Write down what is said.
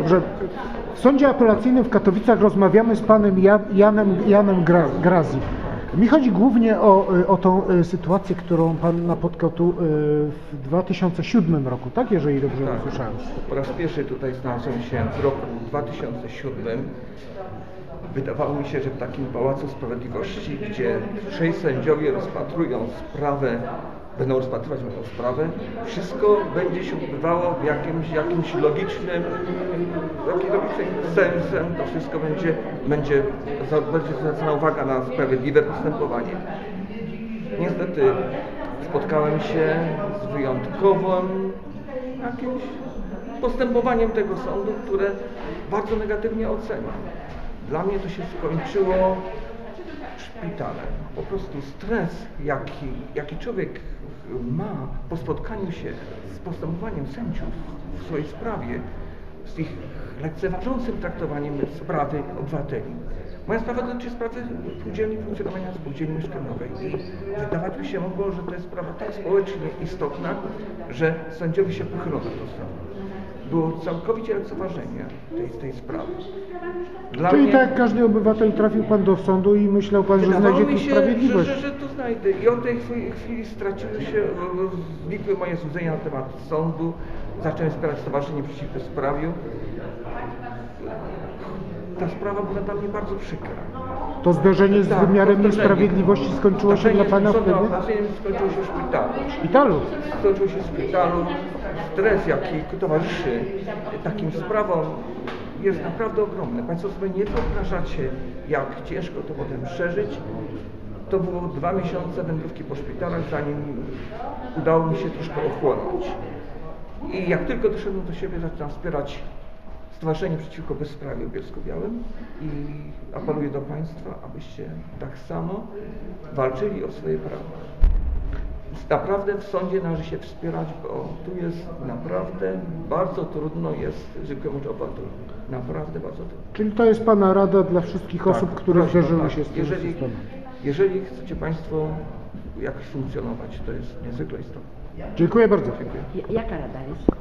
Dobrze. W sądzie apelacyjnym w Katowicach rozmawiamy z panem Ja- Janem, Janem Gra, Grazi. Mi chodzi głównie o, o tą y, sytuację, którą pan napotkał tu y, w 2007 roku, tak? Jeżeli dobrze Tak. usłyszałem. Po raz pierwszy tutaj znalazłem się w roku 2007. Wydawało mi się, że w takim Pałacu Sprawiedliwości, gdzie trzej sędziowie rozpatrują sprawę, będą rozpatrywać moją sprawę, wszystko będzie się odbywało w jakimś, jakimś logicznym, jakimś logicznym sensem, to wszystko będzie, będzie, będzie zwracana uwaga na sprawiedliwe postępowanie. Niestety spotkałem się z wyjątkowym jakimś postępowaniem tego sądu, które bardzo negatywnie oceniam. Dla mnie to się skończyło szpitalem. Po prostu stres, jaki, jaki człowiek ma po spotkaniu się z postępowaniem sędziów w swojej sprawie, z ich lekceważącym traktowaniem sprawy obywateli. Moja sprawa dotyczy sprawy spółdzielni, funkcjonowania spółdzielni mieszkaniowej i wydawać by się mogło, że to jest sprawa tak społecznie istotna, że sędziowie się pochylą na tą sprawę. Było całkowicie lekceważenie tej, tej sprawy. Dla Czyli mnie- tak jak każdy obywatel trafił pan do sądu i myślał pan, że znajdzie tu się, sprawiedliwość. Że, że, że to znajdę. I od tej chwili, straciły się, znikły moje złudzenia na temat sądu. Zacząłem wspierać Stowarzyszenie Przeciw Bezprawiu. Ta sprawa była dla mnie bardzo przykra. To zderzenie z Tak, wymiarem to zdarzenie. niesprawiedliwości skończyło się dla Zdarzenie pana wtedy? apelacyjnym skończyło się w szpitalu. W szpitalu. Skończyło się w szpitalu. Stres, jaki towarzyszy takim sprawom jest naprawdę ogromny. Państwo sobie nie wyobrażacie, jak ciężko to potem przeżyć. To było dwa miesiące wędrówki po szpitalach, zanim udało mi się troszkę ochłonąć. I jak tylko doszedłem do siebie, zaczynam wspierać Stowarzyszenie Przeciwko Bezprawiu w Bielsku-Białym i apeluję do Państwa, abyście tak samo walczyli o swoje prawa. Naprawdę w sądzie należy się wspierać, bo tu jest naprawdę bardzo trudno jest zwykłemu obywatelowi. Naprawdę bardzo trudno. Czyli to jest pana rada dla wszystkich osób, Tak, które prośba, zderzyły tak. się z tym jeżeli, systemem. jeżeli chcecie Państwo jakoś funkcjonować, to jest niezwykle istotne. Dziękuję bardzo. Dziękuję. Ja- Jaka rada jest?